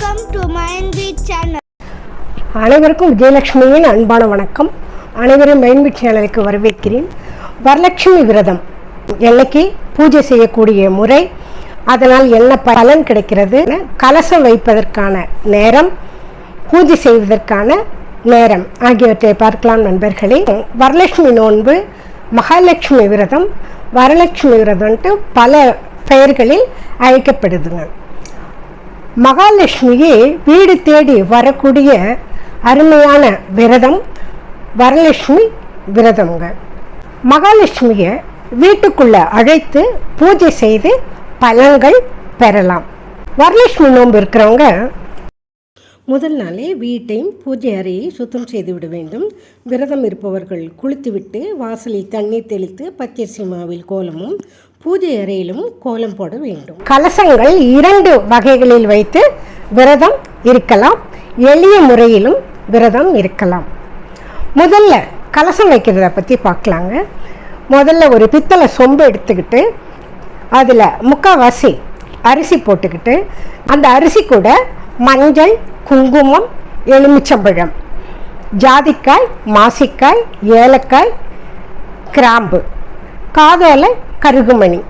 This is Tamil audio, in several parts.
வெல்கம் டு Mind Beat அனைவருக்கும் விஜயலட்சுமியின் அன்பான வணக்கம். அனைவரும் மைன்பிட் சேனலுக்கு வரவேற்கிறேன். வரலட்சுமி விரதம். என்னைக்கு பூஜை செய்யக்கூடிய முறை. அதனால் என்ன பலன் கிடைக்கிறது? கலசம் வைப்பதற்கான நேரம். பூஜை செய்வதற்கான நேரம். ஆகியவற்றை பார்க்கலாம் நண்பர்களே. வரலட்சுமி நோன்பு மகாலட்சுமி விரதம். வரலட்சுமி விரதம்ட்டு பல பெயர்களில் அழைக்கப்படுதுங்க. மகாலட்சுமியே வீடு தேடி வரக்கூடிய அருமையான விரதம் வரலட்சுமி விரதம்ங்க. மகாலட்சுமியை வீட்டுக்குள்ள அழைத்து பூஜை செய்து பலன்கள் பெறலாம். வரலட்சுமி நோன்பு இருக்கிறவங்க முதல் நாளே வீட்டையும் பூஜை அறையை சுத்தம் செய்து விட வேண்டும். விரதம் இருப்பவர்கள் குளித்துவிட்டு வாசலில் தண்ணீர் தெளித்து பச்சரிசி மாவில் கோலமும் பூஜை அறையிலும் கோலம் போட வேண்டும். கலசங்கள் இரண்டு வகைகளில் வைத்து விரதம் இருக்கலாம். எளிய முறையிலும் விரதம் இருக்கலாம். முதல்ல கலசம் வைக்கிறத பற்றி பார்க்கலாங்க. முதல்ல ஒரு பித்தளை சொம்பு எடுத்துக்கிட்டு அதில் முக்கால்வாசி அரிசி போட்டுக்கிட்டு அந்த அரிசி கூட மஞ்சள் குங்குமம் எலுமிச்சம்பழம் ஜாதிக்காய் மாசிக்காய் ஏலக்காய் கிராம்பு. காதோலை கருகுமணி.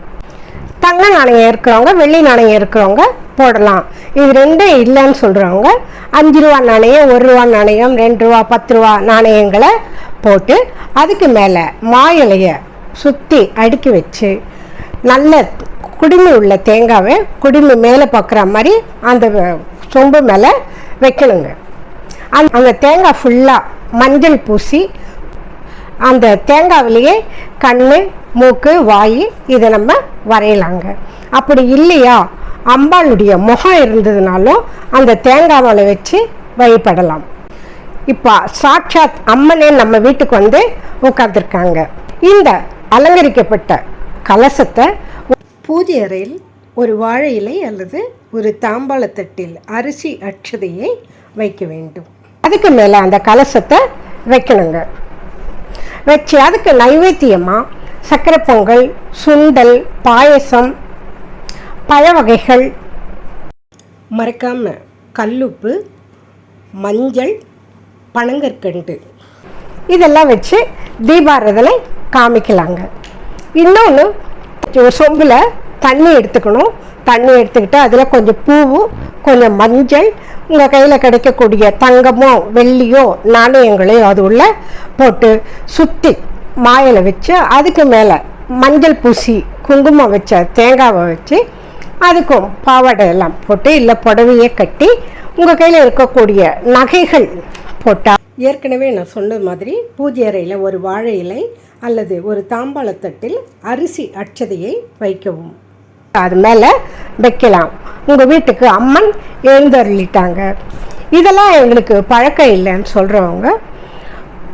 தங்க நாணயம் இருக்கிறவங்க வெள்ளி நாணயம் இருக்கிறவங்க போடலாம். இது ரெண்டும் இல்லைன்னு சொல்கிறவங்க அஞ்சு ரூபா நாணயம் ஒரு ரூபா நாணயம் ரெண்டு ரூபா பத்து ரூபா நாணயங்களை போட்டு அதுக்கு மேலே மா இலையை சுற்றி அடுக்கி வச்சு நல்ல குடிமை உள்ள தேங்காவை குடுமி மேலே பார்க்குற மாதிரி அந்த சொம்பு மேலே வைக்கணுங்க. அந் அந்த தேங்காய் ஃபுல்லாக மஞ்சள் பூசி அந்த தேங்காவிலேயே கண் மூக்கு வாய் இதை நம்ம வரையலாங்க. அப்படி இல்லையா? அம்பாளுடைய முகம் இருந்ததுனாலும் அந்த தேங்காவால் வச்சு வழிபடலாம். இப்போ சாட்சாத் அம்மனே நம்ம வீட்டுக்கு வந்து உட்காந்துருக்காங்க இந்த அலங்கரிக்கப்பட்ட கலசத்தை பூஜை அறையில் ஒரு வாழை இலை அல்லது ஒரு தாம்பாளத்தட்டில் அரிசி அட்சதையை வைக்க வேண்டும். அதுக்கு மேலே அந்த கலசத்தை வைக்கணுங்க. வச்சு அதுக்கு நைவேத்தியமாக சர்க்கரை பொங்கல் சுண்டல் பாயசம் பழ வகைகள். மறக்காம கல்லுப்பு மஞ்சள் பனங்கற்கண்டு. இதெல்லாம் வச்சு தீபாராதனை காமிக்கலாங்க. இன்னொன்று சொம்பில் தண்ணி எடுத்துக்கணும். தண்ணி எடுத்துக்கிட்டு அதில் கொஞ்சம் பூவும் கொஞ்சம் மஞ்சள் உங்கள் கையில் கிடைக்கக்கூடிய தங்கமோ வெள்ளியோ நாணயங்களையோ அது உள்ள போட்டு சுற்றி மாயில் வச்சு அதுக்கு மேலே மஞ்சள் பூசி குங்குமம் வச்ச தேங்காவை வச்சு அதுக்கும் பாவாடை எல்லாம் போட்டு இல்லை புடவையே கட்டி உங்கள் கையில் இருக்கக்கூடிய நகைகள் போட்டால் ஏற்கனவே நான் சொன்ன மாதிரி பூஜை அறையில் ஒரு வாழை இலை அல்லது ஒரு தாம்பாளத்தட்டில் அரிசி அச்சதையை வைக்கவும். அது மேலே வைக்கலாம். உங்கள் வீட்டுக்கு அம்மன் எழுந்தருளிட்டாங்க. இதெல்லாம் எங்களுக்கு பழக்கம் இல்லைன்னு சொல்கிறவங்க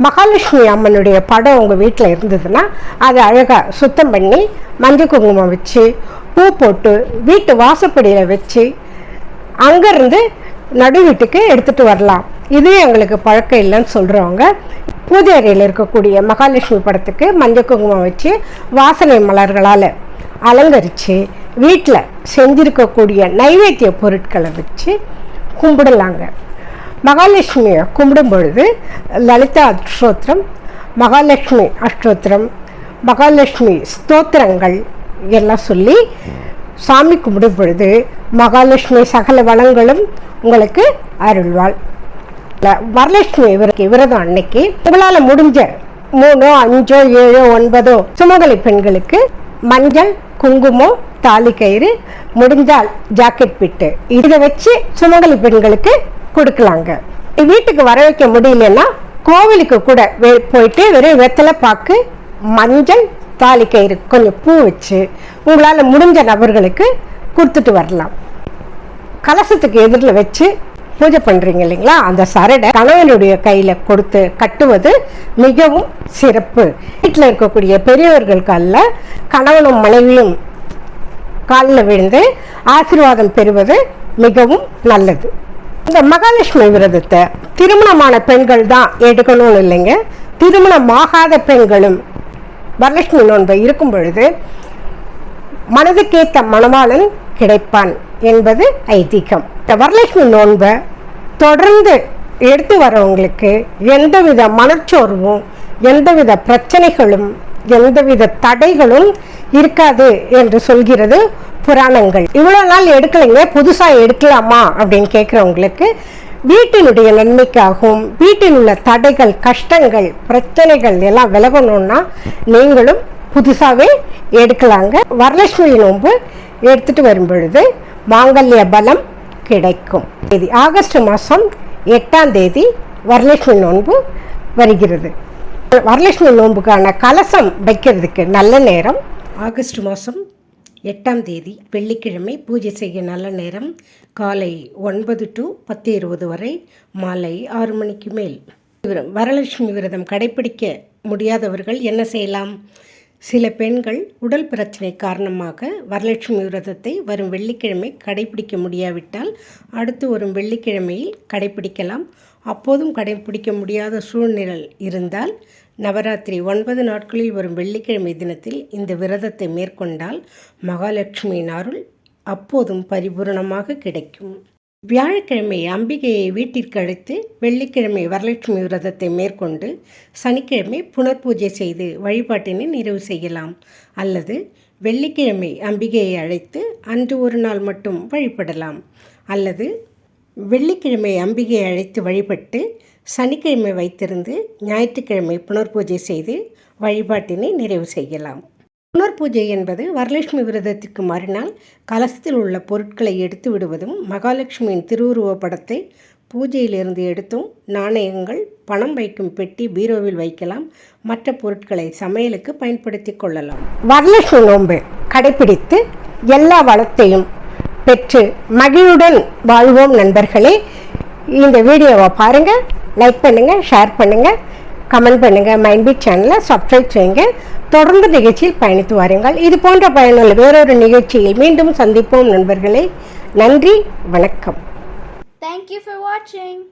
மகாலட்சுமி அம்மனுடைய படம் உங்கள் வீட்டில் இருந்ததுன்னா அதை அழகாக சுத்தம் பண்ணி மஞ்சள் குங்குமம் வச்சு பூ போட்டு வீட்டு வாசப்படியில் வச்சு அங்கேருந்து நடு வீட்டுக்கு எடுத்துகிட்டு வரலாம். இது எங்களுக்கு பழக்கம் இல்லைன்னு சொல்கிறவங்க பூஜை அறையில் இருக்கக்கூடிய மகாலட்சுமி படத்துக்கு மஞ்சள் குங்குமம் வச்சு வாசனை மலர்களால் அலங்கரித்து வீட்டில் செஞ்சிருக்கக்கூடிய நைவேத்திய பொருட்களை வச்சு கும்பிடலாங்க. மகாலட்சுமியை கும்பிடும் பொழுது லலிதா அஷ்டோத்திரம் மகாலட்சுமி அஷ்டோத்திரம் மகாலட்சுமி ஸ்தோத்திரங்கள் எல்லாம் சொல்லி சாமி கும்பிடும் பொழுது மகாலட்சுமி சகல வளங்களும் உங்களுக்கு அருள்வாள். வரலட்சுமி இவருக்கு விரதம் அன்னைக்கு உங்களால் முடிஞ்ச மூணோ அஞ்சோ ஏழோ ஒன்பதோ சுமங்கலி பெண்களுக்கு மஞ்சள் குங்குமம் தாலி கயிறு முடிஞ்சால் ஜாக்கெட் பிட்டு. இதை வச்சு சுமங்கலி பெண்களுக்கு கொடுக்கலாங்க. வீட்டுக்கு வர வைக்க முடியலன்னா கோவிலுக்கு கூட போயிட்டு வெறும் வெத்தலை பாக்கு மஞ்சள் தாலி கயிறு கொஞ்சம் பூ வச்சு உங்களால் முடிஞ்ச நபர்களுக்கு கொடுத்துட்டு வரலாம். கலசத்துக்கு எதிரில் வச்சு பூஜை பண்ணுறீங்க இல்லைங்களா? அந்த சரடை கணவனுடைய கையில் கொடுத்து கட்டுவது மிகவும் சிறப்பு. வீட்டில் இருக்கக்கூடிய பெரியவர்களுக்கு அல்ல கணவனும் மனைவியும் காலில் விழுந்து ஆசீர்வாதம் பெறுவது மிகவும் நல்லது. இந்த மகாலட்சுமி விரதத்தை திருமணமான பெண்கள் தான் எடுக்கணும்னு இல்லைங்க. திருமணமாகாத பெண்களும் வரலட்சுமி நோன்பை இருக்கும் பொழுது மனதுக்கேற்ற மணவாளன் கிடைப்பான் என்பது ஐதீகம். இந்த வரலட்சுமி நோன்பை தொடர்ந்து எடுத்து வரவங்களுக்கு எந்தவித மனச்சோர்வும் எந்தவித பிரச்சனைகளும் எந்தவித தடைகளும் இருக்காது என்று சொல்கிறது புராணங்கள். இவ்வளோ நாள் எடுக்கலைங்க புதுசாக எடுக்கலாமா அப்படின்னு கேட்குறவங்களுக்கு வீட்டினுடைய நன்மைக்காகவும் வீட்டில் உள்ள தடைகள் கஷ்டங்கள் பிரச்சனைகள் எல்லாம் விலகணும்னா நீங்களும் புதுசாகவே எடுக்கலாங்க. வரலட்சுமி நோன்பு எடுத்துட்டு வரும் பொழுது மாங்கல்ய பலம் கிடைக்கும். தேதி ஆகஸ்ட் மாதம் எட்டாம் தேதி வரலட்சுமி நோன்பு வருகிறது. வரலட்சுமி நோன்புக்கான கலசம் வைக்கிறதுக்கு நல்ல நேரம். ஆகஸ்ட் மாதம் எட்டாம் தேதி வெள்ளிக்கிழமை பூஜை செய்ய நல்ல நேரம் காலை ஒன்பது டு பத்து இருபது வரை மாலை ஆறு மணிக்கு மேல். வரலட்சுமி விரதம் கடைபிடிக்க முடியாதவர்கள் என்ன செய்யலாம்? சில பெண்கள் உடல் பிரச்சனை காரணமாக வரலட்சுமி விரதத்தை வரும் வெள்ளிக்கிழமை கடைபிடிக்க முடியாவிட்டால் அடுத்து வரும் வெள்ளிக்கிழமையில் கடைபிடிக்கலாம். அப்போதும் கடைபிடிக்க முடியாத சூழ்நிலை இருந்தால் நவராத்திரி ஒன்பது நாட்களில் வரும் வெள்ளிக்கிழமை தினத்தில் இந்த விரதத்தை மேற்கொண்டால் மகாலட்சுமியின் அருள் அப்போதும் பரிபூரணமாக கிடைக்கும். வியாழக்கிழமை அம்பிகையை வீட்டிற்கு அழைத்து வெள்ளிக்கிழமை வரலட்சுமி விரதத்தை மேற்கொண்டு சனிக்கிழமை புனர்பூஜை செய்து வழிபாட்டினை நிறைவு செய்யலாம். அல்லது வெள்ளிக்கிழமை அம்பிகையை அழைத்து அன்று ஒரு நாள் மட்டும் வழிபடலாம். அல்லது வெள்ளிக்கிழமை அம்பிகையை அழைத்து வழிபட்டு சனிக்கிழமை வைத்திருந்து ஞாயிற்றுக்கிழமை புனர்பூஜை செய்து வழிபாட்டினை நிறைவு செய்யலாம். புனர்பூஜை என்பது வரலட்சுமி விரதத்திற்கு மறுநாள் கலசத்தில் உள்ள பொருட்களை எடுத்து விடுவதும் மகாலட்சுமியின் திருவுருவ படத்தை பூஜையிலிருந்து எடுத்தும் நாணயங்கள் பணம் வைக்கும் பெட்டி பீரோவில் வைக்கலாம் மற்ற பொருட்களை சமையலுக்கு பயன்படுத்தி கொள்ளலாம். வரலட்சுமி நோன்பு கடைபிடித்து எல்லா வளத்தையும் பெற்று மகிழுடன் வாழ்வோம் நண்பர்களே. இந்த வீடியோவை பாருங்கள் லைக் பண்ணுங்கள் ஷேர் பண்ணுங்கள் கமெண்ட் பண்ணுங்கள் மைண்ட்பீட் சேனலை சப்ஸ்கிரைப் செய்யுங்க. தொடர்ந்து நிகழ்ச்சியில் பயணித்து வாருங்கள். இது போன்ற பயனுள்ள வேறொரு நிகழ்ச்சியில் மீண்டும் சந்திப்போம் நண்பர்களே. நன்றி வணக்கம். தேங்க்யூ ஃபார் வாட்சிங்.